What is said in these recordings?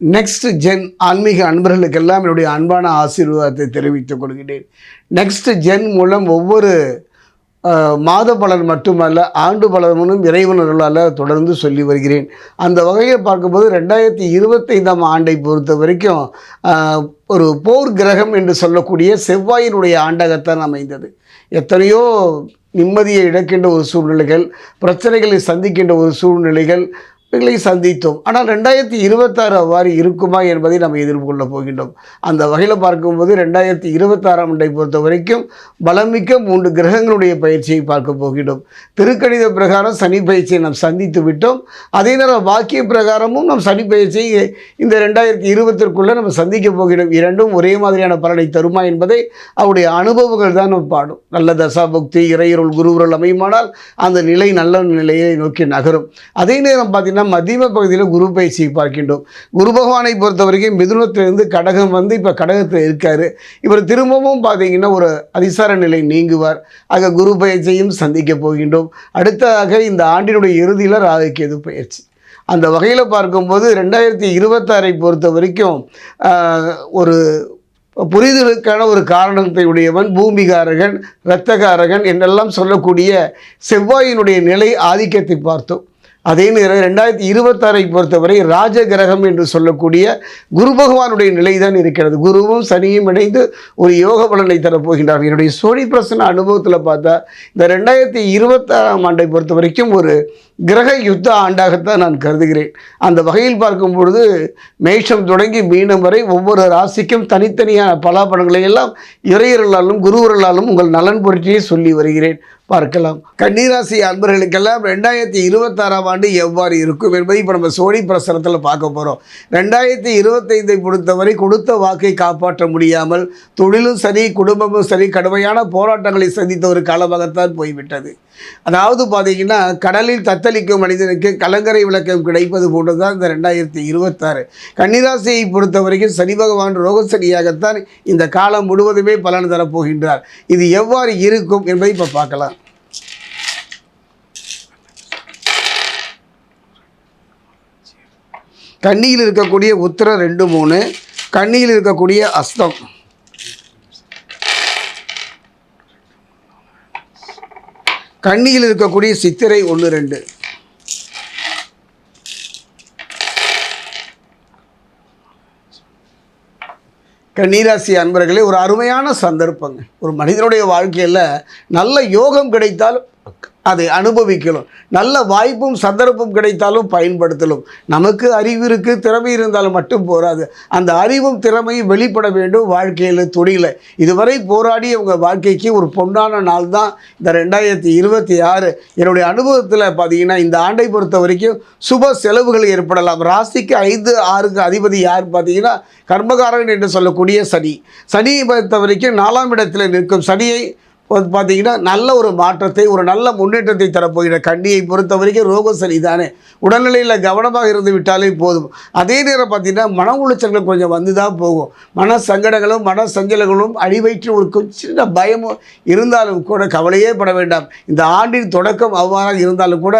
Next gen ஆன்மீக அன்பர்களுக்கெல்லாம் என்னுடைய அன்பான ஆசீர்வாதத்தை தெரிவித்துக் கொள்கிறேன். நெக்ஸ்ட் ஜென் மூலம் ஒவ்வொரு மாத பலன் மட்டுமல்ல ஆண்டு பலனும் இறைவனர்களால் தொடர்ந்து சொல்லி வருகிறேன். அந்த வகையில் பார்க்கும்போது ரெண்டாயிரத்தி இருபத்தைந்தாம் ஆண்டை பொறுத்த வரைக்கும் ஒரு போர் கிரகம் என்று சொல்லக்கூடிய செவ்வாயினுடைய ஆண்டகத்தான் அமைந்தது. எத்தனையோ நிம்மதியை இழக்கின்ற ஒரு சூழ்நிலைகள் பிரச்சனைகளை சந்திக்கின்ற ஒரு சூழ்நிலைகள் இவைகளை சந்தித்தோம். ஆனால் ரெண்டாயிரத்தி இருபத்தாறு அவ்வாறு இருக்குமா என்பதை நம்ம எதிர்கொள்ள போகின்றோம். அந்த வகையில் பார்க்கும்போது ரெண்டாயிரத்தி இருபத்தாறாம் ஆண்டை பொறுத்த வரைக்கும் பலமிக்க மூன்று கிரகங்களுடைய பயிற்சியை பார்க்க போகின்றோம். திருக்கணித பிரகாரம் சனி பயிற்சியை நாம் சந்தித்து விட்டோம். அதே நேரம் வாக்கிய பிரகாரமும் நாம் சனி பயிற்சியை இந்த ரெண்டாயிரத்தி இருபத்திற்குள்ளே நம்ம சந்திக்க போகிறோம். இரண்டும் ஒரே மாதிரியான பலனை தருமா என்பதை அவருடைய அனுபவங்கள் தான் நம்ம பாடும். நல்ல தசாபக்தி இறையருள் குருவுரல் அமையுமானால் அந்த நிலை நல்ல நிலையை நோக்கி நகரும். அதே நேரம் பார்த்தீங்கன்னா மத்தியம பகுதியில் குரு பயிற்சியை பார்க்கின்றோம். குரு பகவானை பொறுத்த வரைக்கும் மிதுனத்திலிருந்து கடகம் வந்து இப்போ கடகத்தில் இருக்கார். இவர் திரும்பவும் பார்த்தீங்கன்னா ஒரு அதிசார நிலை நீங்குவார். ஆக குரு பயிற்சியும் சந்திக்க போகின்றோம். அடுத்ததாக இந்த ஆண்டினுடைய இறுதியில் ராகுகேது பயிற்சி. அந்த வகையில் பார்க்கும்போது ரெண்டாயிரத்தி இருபத்தாறை பொறுத்த வரைக்கும் ஒரு புரிதலுக்கான ஒரு காரணத்தை உடையவன் பூமிகாரகன் இரத்தகாரகன் என்றெல்லாம் சொல்லக்கூடிய செவ்வாயினுடைய நிலை ஆதிக்கத்தை பார்த்தோம். அதே நேரம் ரெண்டாயிரத்தி இருபத்தாறை பொறுத்தவரை ராஜ கிரகம் என்று சொல்லக்கூடிய குரு பகவானுடைய நிலை தான் இருக்கிறது. குருவும் சனியும் இணைந்து ஒரு யோக பலனை தரப்போகின்றார். என்னுடைய சோழி பிரசன அனுபவத்தில் பார்த்தா இந்த ரெண்டாயிரத்தி இருபத்தாறாம் ஆண்டை பொறுத்த வரைக்கும் ஒரு கிரக யுத்த ஆண்டாகத்தான் நான் கருதுகிறேன். அந்த வகையில் பார்க்கும் பொழுது மேஷம் தொடங்கி மீனம் வரை ஒவ்வொரு ராசிக்கும் தனித்தனியான பலாபலங்களை எல்லாம் இறையர்களாலும் குருவர்களாலும் உங்கள் நலன் புரட்சியை சொல்லி வருகிறேன். பார்க்கலாம். கன்னிராசி அன்பர்களுக்கெல்லாம் ரெண்டாயிரத்தி இருபத்தாறாம் ஆண்டு எவ்வாறு இருக்கும் என்பதை இப்போ நம்ம சோனி பிரசனத்தில் பார்க்க போகிறோம் ரெண்டாயிரத்தி இருபத்தைந்தை பொறுத்தவரை கொடுத்த வாக்கை காப்பாற்ற முடியாமல் தொழிலும் சரி குடும்பமும் சரி கடுமையான போராட்டங்களை சந்தித்த ஒரு காலமாகத்தான் போய்விட்டது. அதாவது பார்த்தீங்கன்னா கடலில் தத்தளிக்கும் மனிதனுக்கு கலங்கரை விளக்கம் கிடைப்பது போன்றது தான் இந்த ரெண்டாயிரத்தி இருபத்தாறு. கன்னிராசியை பொறுத்த வரைக்கும் சனி பகவான் ரோகசனியாகத்தான் இந்த காலம் முழுவதுமே பலன் தரப்போகின்றார். இது எவ்வாறு இருக்கும் என்பதை இப்போ பார்க்கலாம். கண்ணியில் இருக்கக்கூடிய உத்திரம் ரெண்டு மூணு கண்ணியில் இருக்கக்கூடிய அஸ்தம். கண்ணியில் இருக்கக்கூடிய சித்திரை ஒன்று ரெண்டு. கன்னிராசி அன்பர்களே ஒரு அருமையான சந்தர்ப்பங்க. ஒரு மனிதனுடைய வாழ்க்கையில் நல்ல யோகம் கிடைத்தால் அதை அனுபவிக்கணும். நல்ல வாய்ப்பும் சந்தர்ப்பம் கிடைத்தாலும் பயன்படுத்தலும். நமக்கு அறிவு இருக்குது திறமை இருந்தாலும் மட்டும் போராது. அந்த அறிவும் திறமையும் வெளிப்பட வேண்டும் வாழ்க்கையில் துணியில். இதுவரை போராடி அவங்க வாழ்க்கைக்கு ஒரு பொன்னான நாள் தான் இந்த ரெண்டாயிரத்தி இருபத்தி ஆறு. என்னுடைய அனுபவத்தில் பார்த்தீங்கன்னா இந்த ஆண்டை பொறுத்த வரைக்கும் சுப செலவுகள் ஏற்படலாம். ராசிக்கு ஐந்து ஆறுக்கு அதிபதி யார் பார்த்தீங்கன்னா கர்மகாரன் என்று சொல்லக்கூடிய சனி. சனியை பொறுத்த வரைக்கும் நாலாம் இடத்தில் நிற்கும். சனியை பார்த்தீங்கன்னா நல்ல ஒரு மாற்றத்தை ஒரு நல்ல முன்னேற்றத்தை தரப்போகிற கண்ணியை பொறுத்த வரைக்கும் ரோகம் சரிதானே உடல்நிலையில் கவனமாக இருந்து விட்டாலே போதும். அதே நேரம் பார்த்தீங்கன்னா மன உளைச்சல்கள் கொஞ்சம் வந்து தான் போகும். மன சங்கடங்களும் மன சஞ்சலங்களும் அடிவயிற்று ஒரு சின்ன பயமும் இருந்தாலும் கூட கவலையே பட வேண்டாம். இந்த ஆண்டின் தொடக்கம் அவ்வாறாக இருந்தாலும் கூட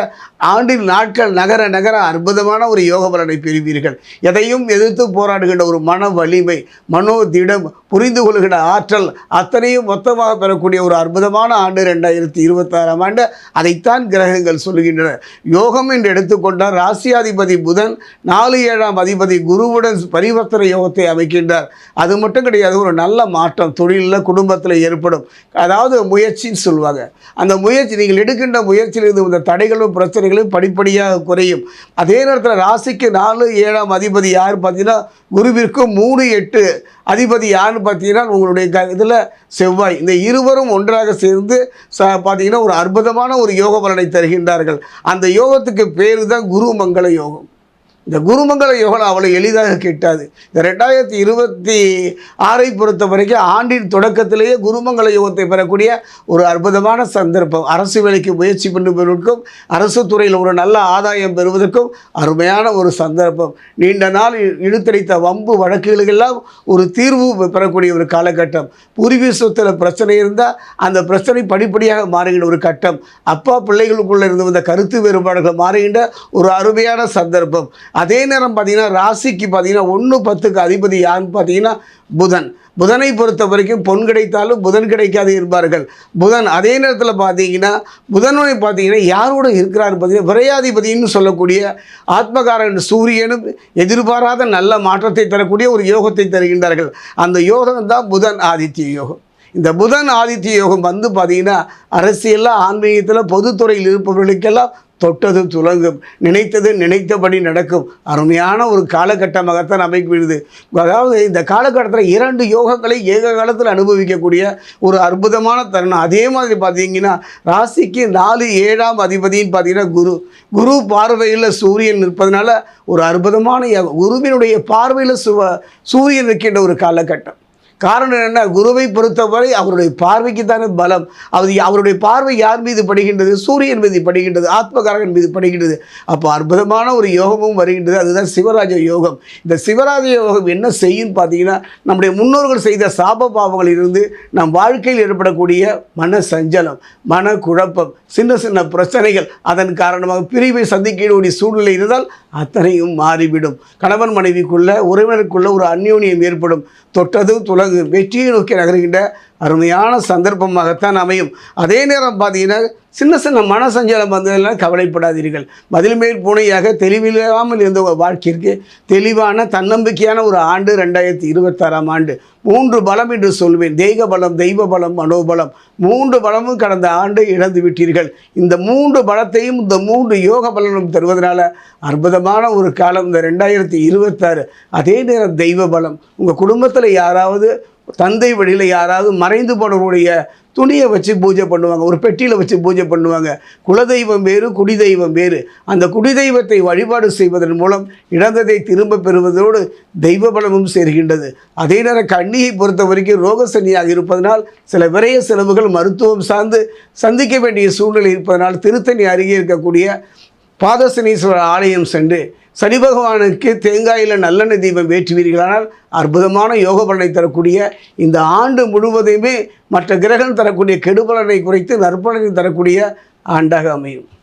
ஆண்டின் நாட்கள் நகர நகர அற்புதமான ஒரு யோக பலனை பெறுவீர்கள். எதையும் எதிர்த்து போராடுகின்ற ஒரு மன வலிமை மனோ திடம் புரிந்து கொள்கின்ற ஆற்றல் அத்தனையும் மொத்தமாக பெறக்கூடிய ஒரு அற்புதமான ஆண்டு ரெண்டாயிரத்தி இருபத்தாறாம் ஆண்டு. அதைத்தான் கிரகங்கள் சொல்லுகின்றன. யோகம் என்று எடுத்துக்கொண்டால் ராசியாதிபதி புதன் நாலு ஏழாம் அதிபதி குருவுடன் பரிவர்த்தனை யோகத்தை அமைக்கின்றார். அது மட்டும் கிடையாது ஒரு நல்ல மாற்றம் தொழிலில் குடும்பத்தில் ஏற்படும். அதாவது முயற்சின்னு சொல்லுவாங்க அந்த முயற்சி நீங்கள் எடுக்கின்ற முயற்சியிலிருந்து இந்த தடைகளும் பிரச்சனைகளும் படிப்படியாக குறையும். அதே நேரத்தில் ராசிக்கு நாலு ஏழாம் அதிபதி யார் பார்த்தீங்கன்னா குருவிற்கும் மூணு எட்டு அதிபதி யாருன்னு பார்த்தீங்கன்னா உங்களுடைய க இதில் செவ்வாய். இந்த இருவரும் ஒன்று ஒன்றாக சேர்ந்து ச பார்த்தீங்கன்னா ஒரு அற்புதமான ஒரு யோக பலனை தருகின்றார்கள். அந்த யோகத்துக்கு பேர் தான் குரு மங்கள யோகம். இந்த குருமங்கல யோகம் அவ்வளோ எளிதாக கிட்டாது. இந்த ரெண்டாயிரத்தி இருபத்தி ஆறை பொறுத்த வரைக்கும் ஆண்டின் தொடக்கத்திலேயே குருமங்கல யோகத்தை பெறக்கூடிய ஒரு அற்புதமான சந்தர்ப்பம். அரசு வேலைக்கு முயற்சி பண்ணுவதற்கும் அரசு துறையில் ஒரு நல்ல ஆதாயம் பெறுவதற்கும் அருமையான ஒரு சந்தர்ப்பம். நீண்ட நாள் இழுத்தடித்த வம்பு வழக்குகளுக்கெல்லாம் ஒரு தீர்வு பெறக்கூடிய ஒரு காலகட்டம். பூர்வீக சொத்தில் பிரச்சனை இருந்தால் அந்த பிரச்சனை படிப்படியாக மாறுகின்ற ஒரு கட்டம். அப்பா பிள்ளைகளுக்குள்ளே இருந்து வந்த கருத்து வேறுபாடுகள் மாறுகின்ற ஒரு அருமையான சந்தர்ப்பம். அதே நேரம் பார்த்தீங்கன்னா ராசிக்கு பார்த்தீங்கன்னா ஒன்று பத்துக்கு அதிபதி யாருன்னு பார்த்தீங்கன்னா புதன். புதனை பொறுத்த வரைக்கும் பொன் கிடைத்தாலும் புதன் கிடைக்காது இருப்பார்கள் புதன் அதே நேரத்தில் பார்த்தீங்கன்னா புதனுடைய பார்த்தீங்கன்னா யாரோட இருக்கிறார் பார்த்தீங்கன்னா விரையாதிபதினு சொல்லக்கூடிய ஆத்மகாரன் சூரியனும் எதிர்பாராத நல்ல மாற்றத்தை தரக்கூடிய ஒரு யோகத்தை தருகின்றார்கள். அந்த யோகம் தான் புதன் ஆதித்ய யோகம். இந்த புதன் ஆதித்ய யோகம் வந்து பார்த்தீங்கன்னா அரசியலில் ஆன்மீகத்தில் பொதுத்துறையில் இருப்பவர்களுக்கெல்லாம் தொட்டது துலங்கும். நினைத்தது நினைத்தபடி நடக்கும். அருமையான ஒரு காலகட்டமாகத்தான் அமைக்கிறது அதாவது இந்த காலகட்டத்தில் இரண்டு யோகங்களை ஏக காலத்தில் அனுபவிக்கக்கூடிய ஒரு அற்புதமான தருணம். அதே மாதிரி பார்த்தீங்கன்னா ராசிக்கு நாலு ஏழாம் அதிபதின்னு பார்த்தீங்கன்னா குரு குரு பார்வையில் சூரியன் நிற்பதனால ஒரு அற்புதமான குருவினுடைய பார்வையில் சுவ சூரியன் இருக்கின்ற ஒரு காலகட்டம். காரணம் என்ன? குருவை பொறுத்தவரை அவருடைய பார்வைக்கு தானே பலம். அது அவருடைய பார்வை யார் மீது படுகின்றது? சூரியன் மீது படுகின்றது ஆத்மகாரகன் மீது படுகின்றது. அப்போ அற்புதமான ஒரு யோகமும் வருகின்றது. அதுதான் சிவராஜ யோகம். இந்த சிவராஜ யோகம் என்ன செய்யும் பார்த்தீங்கன்னா நம்முடைய முன்னோர்கள் செய்த சாப பாவங்களிலிருந்து நம் வாழ்க்கையில் ஏற்படக்கூடிய மன சஞ்சலம் மன குழப்பம் சின்ன சின்ன பிரச்சனைகள் அதன் காரணமாக பிரிவை சந்திக்கக்கூடிய சூழ்நிலை இருந்தால் அத்தனையும் மாறிவிடும். கணவன் மனைவிக்குள்ள உறவினருக்குள்ள ஒரு அந்யோன்யம் ஏற்படும். தொட்டதும் துலகு வெற்றியை நோக்கி நகர்கின்ற அருமையான சந்தர்ப்பமாகத்தான் அமையும். அதே நேரம் பார்த்தீங்கன்னா சின்ன சின்ன மனசஞ்சலம் வந்ததெல்லாம் கவலைப்படாதீர்கள். பதில் மேல் பூனையாக தெளிவில்லாமல் இருந்த ஒரு வாழ்க்கைக்கு தெளிவான தன்னம்பிக்கையான ஒரு ஆண்டு ரெண்டாயிரத்தி இருபத்தாறாம் ஆண்டு. மூன்று பலம் என்று சொல்வேன். தெய்வ பலம் தெய்வ பலம் மனோபலம். மூன்று பலமும் கடந்த ஆண்டு இழந்து விட்டீர்கள். இந்த மூன்று பலத்தையும் இந்த மூன்று யோக பலனும் தருவதனால அற்புதமான ஒரு காலம் இந்த ரெண்டாயிரத்தி இருபத்தாறு அதே நேரம் தெய்வ பலம். உங்கள் குடும்பத்தில் யாராவது தந்தை வழியில் யாராவது மறைந்து போனவருடைய துணியை வச்சு பூஜை பண்ணுவாங்க. ஒரு பெட்டியில் வச்சு பூஜை பண்ணுவாங்க. குலதெய்வம் வேறு குடிதெய்வம் வேறு. அந்த குடிதெய்வத்தை வழிபாடு செய்வதன் மூலம் இழந்ததை திரும்ப பெறுவதோடு தெய்வ பலமும் சேர்கின்றது. அதே நேரம் கண்ணியை பொறுத்த வரைக்கும் ரோகசனியாக இருப்பதனால் சில விரைய செலவுகள் மருத்துவம் சார்ந்து சந்திக்க வேண்டிய சூழ்நிலை இருப்பதனால் திருத்தணி அருகே இருக்கக்கூடிய பாதசனீஸ்வரர் ஆலயம் சென்று சனி பகவானுக்கு தேங்காயில் நல்லெண்ணெய் தீபம் ஏற்றுவீர்களானால் அற்புதமான யோக பலனை தரக்கூடிய இந்த ஆண்டு முழுவதையுமே மற்ற கிரகம் தரக்கூடிய கெடுபலனை குறைத்து நற்பலனை தரக்கூடிய ஆண்டாக அமையும்.